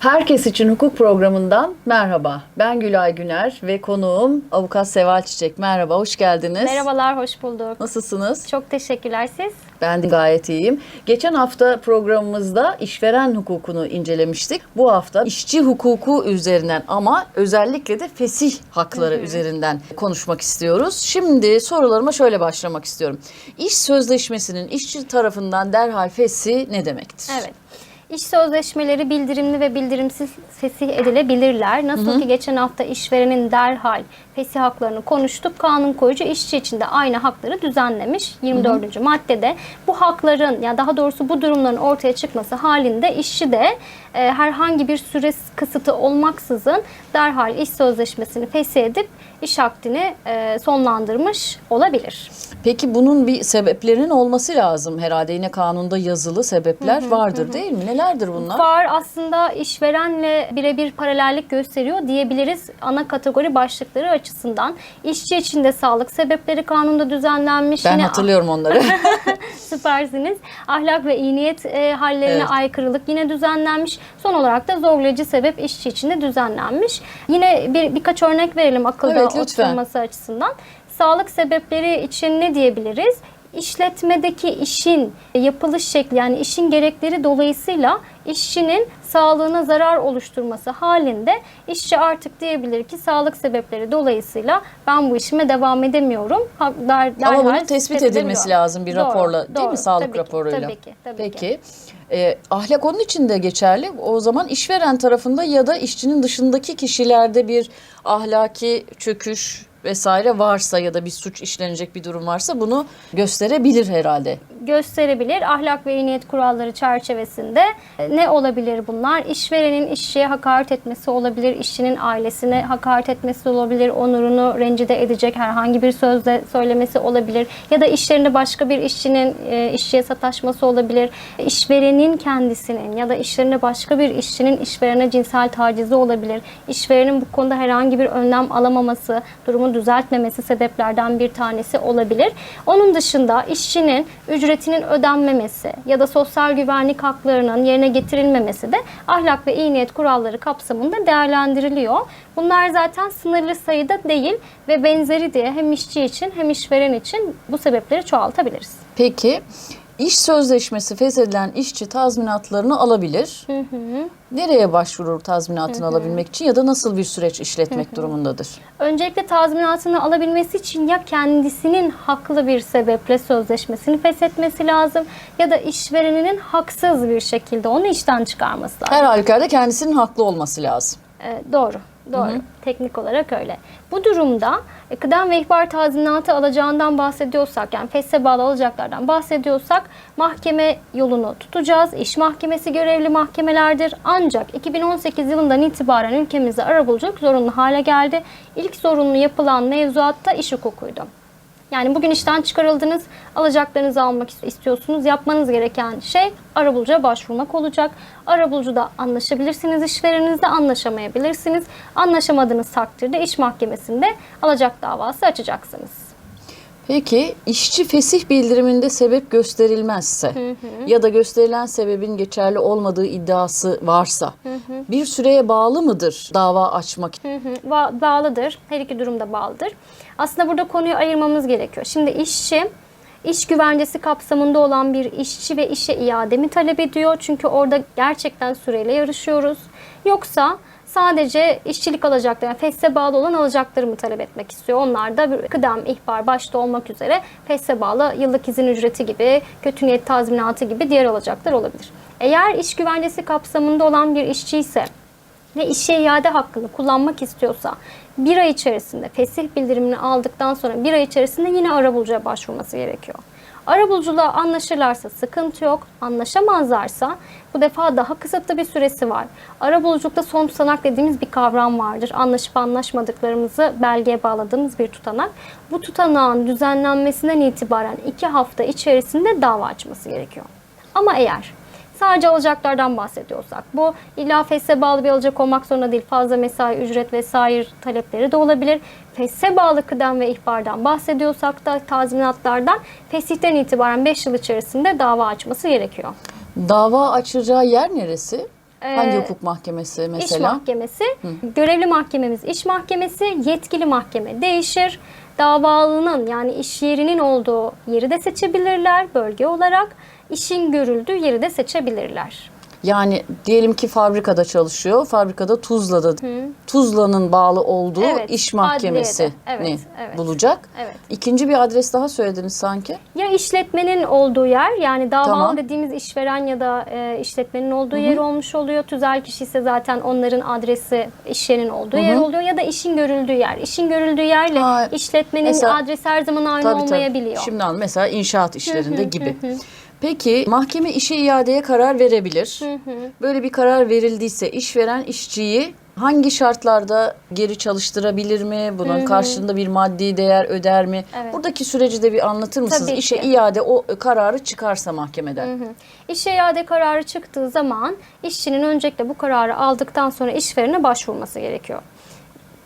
Herkes için hukuk programından merhaba. Ben Gülay Güner ve konuğum avukat Seval Çiçek. Merhaba, hoş geldiniz. Merhabalar, hoş bulduk. Nasılsınız? Çok teşekkürler siz. Ben de gayet iyiyim. Geçen hafta programımızda işveren hukukunu incelemiştik. Bu hafta işçi hukuku üzerinden ama özellikle de fesih hakları üzerinden konuşmak istiyoruz. Şimdi sorularıma şöyle başlamak istiyorum. İş sözleşmesinin işçi tarafından derhal fesih ne demektir? Evet. İş sözleşmeleri bildirimli ve bildirimsiz fesih edilebilirler. Nasıl ki geçen hafta işverenin derhal fesih haklarını konuştuk. Kanun koyucu işçi için de aynı hakları düzenlemiş. 24. maddede bu hakların ya daha doğrusu bu durumların ortaya çıkması halinde işçi de e, herhangi bir süre kısıtı olmaksızın derhal iş sözleşmesini fesih edip iş akdini e, sonlandırmış olabilir. Peki bunun bir sebeplerinin olması lazım herhalde. Yine kanunda yazılı sebepler vardır değil mi? Nelerdir bunlar? Var aslında işverenle birebir paralellik gösteriyor diyebiliriz ana kategori başlıkları açısından. İşçi için de sağlık sebepleri kanunda düzenlenmiş. Ben Yine hatırlıyorum onları. süpersiniz. Ahlak ve iyi niyet e, hallerine Evet. aykırılık yine düzenlenmiş. Son olarak da zorlayıcı sebep işçi için de düzenlenmiş. Yine bir birkaç örnek verelim akılda Evet, lütfen. oturması açısından. Sağlık sebepleri için ne diyebiliriz? İşletmedeki işin yapılış şekli yani işin gerekleri dolayısıyla işçinin sağlığına zarar oluşturması halinde işçi artık diyebilir ki sağlık sebepleri dolayısıyla ben bu işime devam edemiyorum. Ha- der- Ama bunun tespit edilmesi lazım bir Doğru, raporla değil doğru. mi? Sağlık Tabii ki, raporuyla. Tabii ki. Tabii Peki. ki. e, ahlak onun için de geçerli. O zaman işveren tarafında ya da işçinin dışındaki kişilerde bir ahlaki çöküş vesaire varsa ya da bir suç işlenecek bir durum varsa bunu gösterebilir herhalde. gösterebilir. Ahlak ve iyi niyet kuralları çerçevesinde E, ne olabilir bunlar? İşverenin işçiye hakaret etmesi olabilir, işçinin ailesine hakaret etmesi olabilir, onurunu rencide edecek herhangi bir sözle söylemesi olabilir ya da işlerinde başka bir işçinin e, işçiye sataşması olabilir. İşverenin kendisinin ya da işlerinde başka bir işçinin işverene cinsel tacizi olabilir. İşverenin bu konuda herhangi bir önlem alamaması, durumu düzeltmemesi sebeplerden bir tanesi olabilir. Onun dışında işçinin ücretinin ödenmemesi ya da sosyal güvenlik haklarının yerine getirilmemesi de ahlak ve iyi niyet kuralları kapsamında değerlendiriliyor. Bunlar zaten sınırlı sayıda değil ve benzeri diye hem işçi için hem işveren için bu sebepleri çoğaltabiliriz. Peki iş sözleşmesi feshedilen işçi tazminatlarını alabilir. Nereye başvurur tazminatını alabilmek için ya da nasıl bir süreç işletmek durumundadır? Öncelikle tazminatını alabilmesi için ya kendisinin haklı bir sebeple sözleşmesini feshetmesi lazım ya da işvereninin haksız bir şekilde onu işten çıkarması lazım. Her halükarda kendisinin haklı olması lazım. Ee, doğru, doğru. Teknik olarak öyle. Bu durumda e, kıdem ve ihbar tazminatı alacağından bahsediyorsak, yani feshe bağlı alacaklardan bahsediyorsak mahkeme yolunu tutacağız. İş mahkemesi görevli mahkemelerdir. Ancak 2018 yılından itibaren ülkemizde arabuluculuk zorunlu hale geldi. İlk zorunlu yapılan mevzuatta iş hukukuydu. Yani bugün işten çıkarıldınız, alacaklarınızı almak istiyorsunuz. Yapmanız gereken şey arabulucuya başvurmak olacak. Arabulucuda anlaşabilirsiniz, işvereninizle anlaşamayabilirsiniz. Anlaşamadığınız takdirde iş mahkemesinde alacak davası açacaksınız. Peki işçi fesih bildiriminde sebep gösterilmezse ya da gösterilen sebebin geçerli olmadığı iddiası varsa bir süreye bağlı mıdır dava açmak? Hı hı, ba- bağlıdır. Her iki durumda bağlıdır. Aslında burada konuyu ayırmamız gerekiyor. Şimdi işçi iş güvencesi kapsamında olan bir işçi ve işe iade mi talep ediyor? Çünkü orada gerçekten süreyle yarışıyoruz. Yoksa sadece işçilik alacakları, yani feshe bağlı olan alacakları mı talep etmek istiyor? Onlar da bir kıdem, ihbar başta olmak üzere feshe bağlı yıllık izin ücreti gibi, kötü niyet tazminatı gibi diğer alacaklar olabilir. Eğer iş güvencesi kapsamında olan bir işçi ise ve işe iade hakkını kullanmak istiyorsa bir ay içerisinde fesih bildirimini aldıktan sonra bir ay içerisinde yine arabulucuya başvurması gerekiyor. Arabuluculuğa anlaşırlarsa sıkıntı yok. Anlaşamazlarsa bu defa daha kısıtlı bir süresi var. Arabuluculukta son tutanak dediğimiz bir kavram vardır. Anlaşıp anlaşmadıklarımızı belgeye bağladığımız bir tutanak. Bu tutanağın düzenlenmesinden itibaren iki hafta içerisinde dava açması gerekiyor. Ama eğer Sadece alacaklardan bahsediyorsak bu illa feshe bağlı bir alacak olmak zorunda değil. Fazla mesai, ücret vesaire talepleri de olabilir. Feshe bağlı kıdem ve ihbardan bahsediyorsak da tazminatlardan fesihten itibaren 5 yıl içerisinde dava açması gerekiyor. Dava açacağı yer neresi? Hangi Ee, hukuk mahkemesi İş mesela? mahkemesi, görevli mahkememiz iş mahkemesi, yetkili mahkeme değişir. Davalının yani iş yerinin olduğu yeri de seçebilirler bölge olarak. İşin görüldüğü yeri de seçebilirler. Yani diyelim ki fabrikada çalışıyor. Fabrikada Tuzla'da. Tuzla'nın bağlı olduğu Evet, iş mahkemesi. Evet, evet. bulacak. Evet. İkinci bir adres daha söylediniz sanki. Ya işletmenin olduğu yer yani davalı Tamam. dediğimiz işveren ya da e, işletmenin olduğu yer olmuş oluyor. Tüzel kişi ise zaten onların adresi iş yerinin olduğu yer oluyor ya da işin görüldüğü yer. İşin görüldüğü yerle Ha, işletmenin mesela- adresi her zaman aynı Tabii tabii. olmayabiliyor. Şimdi anladım. Mesela inşaat işlerinde gibi. Peki mahkeme işe iadeye karar verebilir. Böyle bir karar verildiyse işveren işçiyi hangi şartlarda geri çalıştırabilir mi? Bunun karşılığında bir maddi değer öder mi? Evet. Buradaki süreci de bir anlatır mısınız? Tabii İşe ki. iade o kararı çıkarsa mahkemeden. İşe iade kararı çıktığı zaman işçinin öncelikle bu kararı aldıktan sonra işverene başvurması gerekiyor.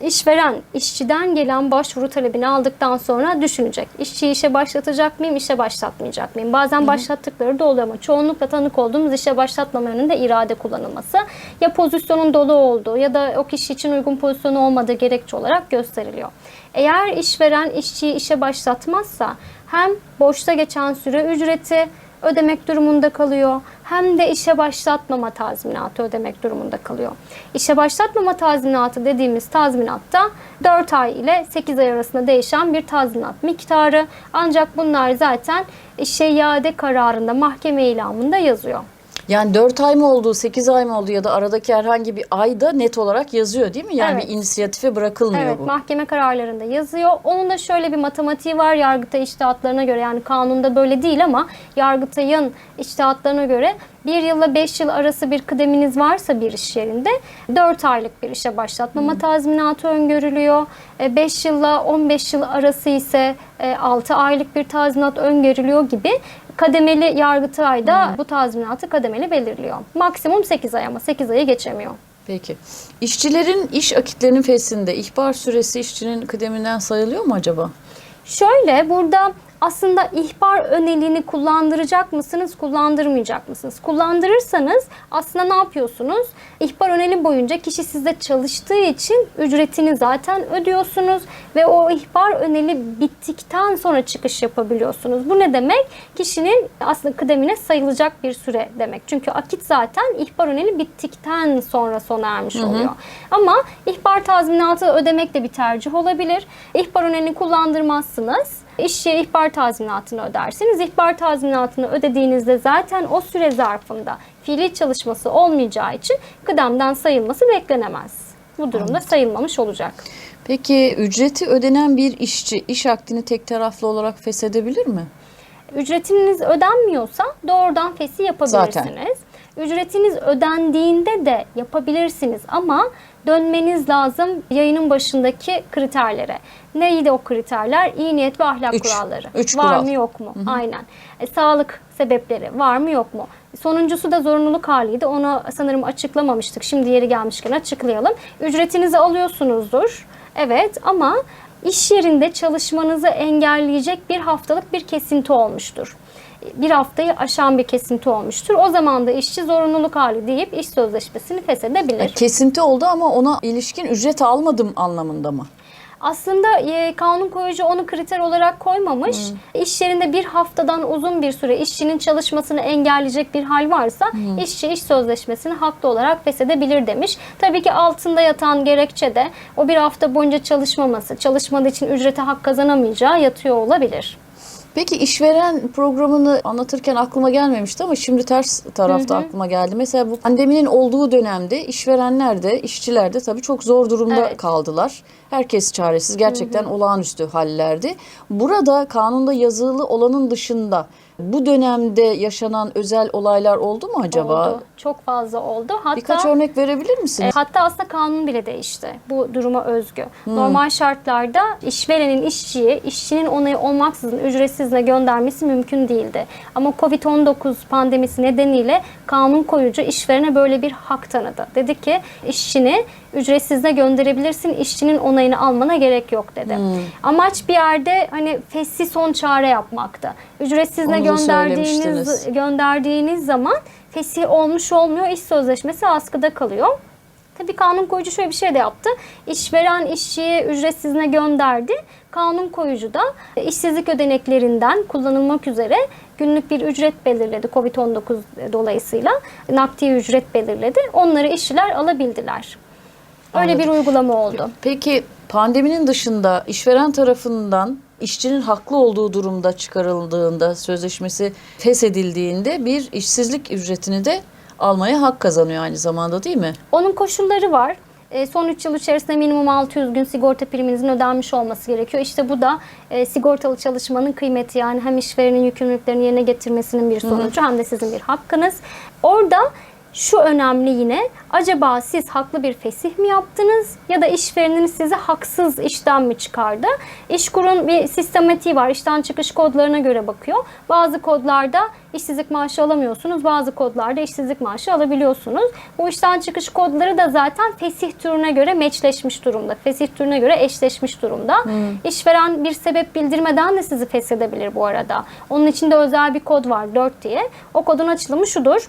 İşveren işçiden gelen başvuru talebini aldıktan sonra düşünecek. İşçiyi işe başlatacak mıyım, işe başlatmayacak mıyım? Bazen başlattıkları da oluyor ama çoğunlukla tanık olduğumuz işe başlatmama yönünde irade kullanılması. Ya pozisyonun dolu olduğu ya da o kişi için uygun pozisyon olmadığı gerekçe olarak gösteriliyor. Eğer işveren işçiyi işe başlatmazsa hem boşta geçen süre ücreti ödemek durumunda kalıyor. Hem de işe başlatmama tazminatı ödemek durumunda kalıyor. İşe başlatmama tazminatı dediğimiz tazminatta 4 ay ile 8 ay arasında değişen bir tazminat miktarı. Ancak bunlar zaten işe iade kararında mahkeme ilamında yazıyor. Yani 4 ay mı oldu, 8 ay mı oldu ya da aradaki herhangi bir ayda net olarak yazıyor değil mi? Yani Evet. bir inisiyatife bırakılmıyor Evet, bu. mahkeme kararlarında yazıyor. Onun da şöyle bir matematiği var Yargıtay içtihatlarına göre. Yani kanunda böyle değil ama Yargıtay'ın içtihatlarına göre bir yılla 5 yıl arası bir kıdeminiz varsa bir iş yerinde 4 aylık bir işe başlatmama tazminatı öngörülüyor. 5 yılla 15 yıl arası ise 6 aylık bir tazminat öngörülüyor gibi kademeli Yargıtay'da bu tazminatı kademeli belirliyor. Maksimum 8 ay ama 8 ayı geçemiyor. Peki. İşçilerin iş akitlerinin fesinde ihbar süresi işçinin kıdeminden sayılıyor mu acaba? Şöyle burada aslında ihbar öneliğini kullandıracak mısınız, kullandırmayacak mısınız? Kullandırırsanız aslında ne yapıyorsunuz? İhbar öneli boyunca kişi sizde çalıştığı için ücretini zaten ödüyorsunuz ve o ihbar öneli bittikten sonra çıkış yapabiliyorsunuz. Bu ne demek? Kişinin aslında kıdemine sayılacak bir süre demek. Çünkü akit zaten ihbar öneli bittikten sonra sona ermiş oluyor. Ama ihbar tazminatı ödemek de bir tercih olabilir. İhbar önelini kullandırmazsınız. İşçiye ihbar tazminatını ödersiniz. İhbar tazminatını ödediğinizde zaten o süre zarfında fiili çalışması olmayacağı için kıdemden sayılması beklenemez. Bu durumda sayılmamış olacak. Peki ücreti ödenen bir işçi iş akdini tek taraflı olarak feshedebilir mi? Ücretiniz ödenmiyorsa doğrudan fesi yapabilirsiniz. Ücretiniz ödendiğinde de yapabilirsiniz ama dönmeniz lazım yayının başındaki kriterlere. Neydi o kriterler? İyi niyet ve ahlak Üç. kuralları. Üç var kural. mı yok mu? Aynen. E, sağlık sebepleri var mı yok mu? Sonuncusu da zorunluluk haliydi. Onu sanırım açıklamamıştık. Şimdi yeri gelmişken açıklayalım. Ücretinizi alıyorsunuzdur. Evet ama iş yerinde çalışmanızı engelleyecek bir haftalık bir kesinti olmuştur. Bir haftayı aşan bir kesinti olmuştur. O zaman da işçi zorunluluk hali deyip iş sözleşmesini feshedebilir. Kesinti oldu ama ona ilişkin ücret almadım anlamında mı? Aslında e, kanun koyucu onu kriter olarak koymamış. İş yerinde bir haftadan uzun bir süre işçinin çalışmasını engelleyecek bir hal varsa işçi iş sözleşmesini haklı olarak feshedebilir demiş. Tabii ki altında yatan gerekçe de o bir hafta boyunca çalışmaması, çalışmadığı için ücrete hak kazanamayacağı yatıyor olabilir. Peki işveren programını anlatırken aklıma gelmemişti ama şimdi ters tarafta aklıma geldi. Mesela bu pandeminin olduğu dönemde işverenler de işçiler de tabii çok zor durumda Evet. kaldılar. Herkes çaresiz gerçekten olağanüstü hallerdi. Burada kanunda yazılı olanın dışında bu dönemde yaşanan özel olaylar oldu mu acaba? Oldu. Çok fazla oldu. Hatta Birkaç örnek verebilir misiniz? E, Hatta aslında kanun bile değişti bu duruma özgü. Normal şartlarda işverenin işçiyi işçinin onayı olmaksızın ücretsiz izne göndermesi mümkün değildi. Ama Covid-19 pandemisi nedeniyle kanun koyucu işverene böyle bir hak tanıdı. Dedi ki işçini ücretsizle gönderebilirsin, işçinin onayını almana gerek yok dedi. Amaç bir yerde hani fesli son çare yapmaktı. Ücretsizle Onu. Gönderdiğiniz gönderdiğiniz zaman fesih olmuş olmuyor. İş sözleşmesi askıda kalıyor. Tabii kanun koyucu şöyle bir şey de yaptı. İşveren işçiye ücretsizine gönderdi. Kanun koyucu da işsizlik ödeneklerinden kullanılmak üzere günlük bir ücret belirledi. Covid-19 dolayısıyla nakdi ücret belirledi. Onları işçiler alabildiler. Öyle Anladım. bir uygulama oldu. Peki pandeminin dışında işveren tarafından işçinin haklı olduğu durumda çıkarıldığında sözleşmesi feshedildiğinde bir işsizlik ücretini de almaya hak kazanıyor aynı zamanda değil mi? Onun koşulları var. E, Son 3 yıl içerisinde minimum 600 gün sigorta priminizin ödenmiş olması gerekiyor. İşte bu da e, sigortalı çalışmanın kıymeti yani hem işverenin yükümlülüklerini yerine getirmesinin bir sonucu hem de sizin bir hakkınız. Orada şu önemli yine acaba siz haklı bir fesih mi yaptınız ya da işvereniniz sizi haksız işten mi çıkardı? İşkur'un bir sistematiği var. İşten çıkış kodlarına göre bakıyor. Bazı kodlarda işsizlik maaşı alamıyorsunuz. Bazı kodlarda işsizlik maaşı alabiliyorsunuz. Bu işten çıkış kodları da zaten fesih türüne göre meçleşmiş durumda. Fesih türüne göre eşleşmiş durumda. İşveren bir sebep bildirmeden de sizi feshedebilir bu arada. Onun içinde özel bir kod var 4 diye. O kodun açılımı şudur.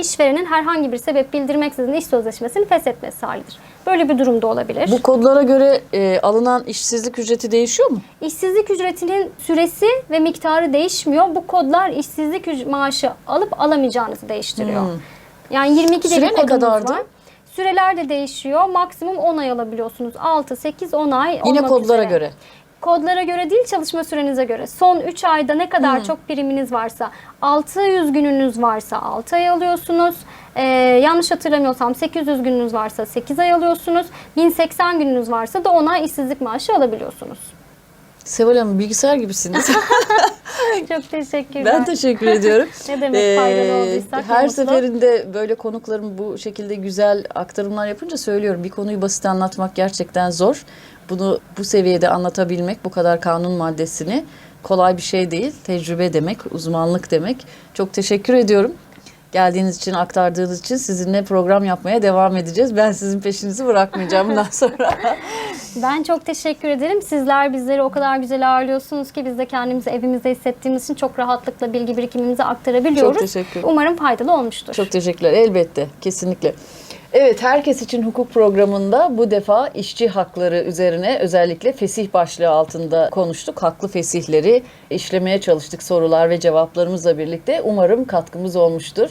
İşverenin herhangi bir sebep bildirmeksizin iş sözleşmesini feshetmesi halidir. Böyle bir durumda olabilir. Bu kodlara göre e, alınan işsizlik ücreti değişiyor mu? İşsizlik ücretinin süresi ve miktarı değişmiyor. Bu kodlar işsizlik maaşı alıp alamayacağınızı değiştiriyor. Yani 22 Süre ne kadardı? var. Süreler de değişiyor. Maksimum 10 ay alabiliyorsunuz. 6, 8, 10 ay Yine kodlara üzere. göre. Kodlara göre değil çalışma sürenize göre. Son 3 ayda ne kadar çok priminiz varsa 600 gününüz varsa 6 ay alıyorsunuz. Ee, yanlış hatırlamıyorsam 800 gününüz varsa 8 ay alıyorsunuz. 1080 gününüz varsa da 10 ay işsizlik maaşı alabiliyorsunuz. Seval Hanım bilgisayar gibisiniz. Çok teşekkürler. ben teşekkür ediyorum. Ne demek faydalı Ee, olduysak ne Her mutlu. seferinde böyle konuklarım bu şekilde güzel aktarımlar yapınca söylüyorum. Bir konuyu basit anlatmak gerçekten zor. Bunu bu seviyede anlatabilmek, bu kadar kanun maddesini kolay bir şey değil. Tecrübe demek, uzmanlık demek. Çok teşekkür ediyorum. Geldiğiniz için, aktardığınız için sizinle program yapmaya devam edeceğiz. Ben sizin peşinizi bırakmayacağım bundan sonra. Ben çok teşekkür ederim. Sizler bizleri o kadar güzel ağırlıyorsunuz ki biz de kendimizi evimizde hissettiğimiz için çok rahatlıkla bilgi birikimimizi aktarabiliyoruz. Çok teşekkür. Umarım faydalı olmuştur. Çok teşekkürler. Elbette, kesinlikle. Evet, herkes için hukuk programında bu defa işçi hakları üzerine özellikle fesih başlığı altında konuştuk. Haklı fesihleri işlemeye çalıştık sorular ve cevaplarımızla birlikte. Umarım katkımız olmuştur.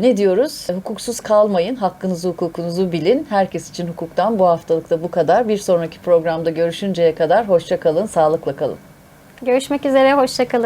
Ne diyoruz? Hukuksuz kalmayın, hakkınızı hukukunuzu bilin. Herkes için hukuktan bu haftalıkta bu kadar. Bir sonraki programda görüşünceye kadar hoşça kalın, sağlıkla kalın. Görüşmek üzere, hoşçakalın.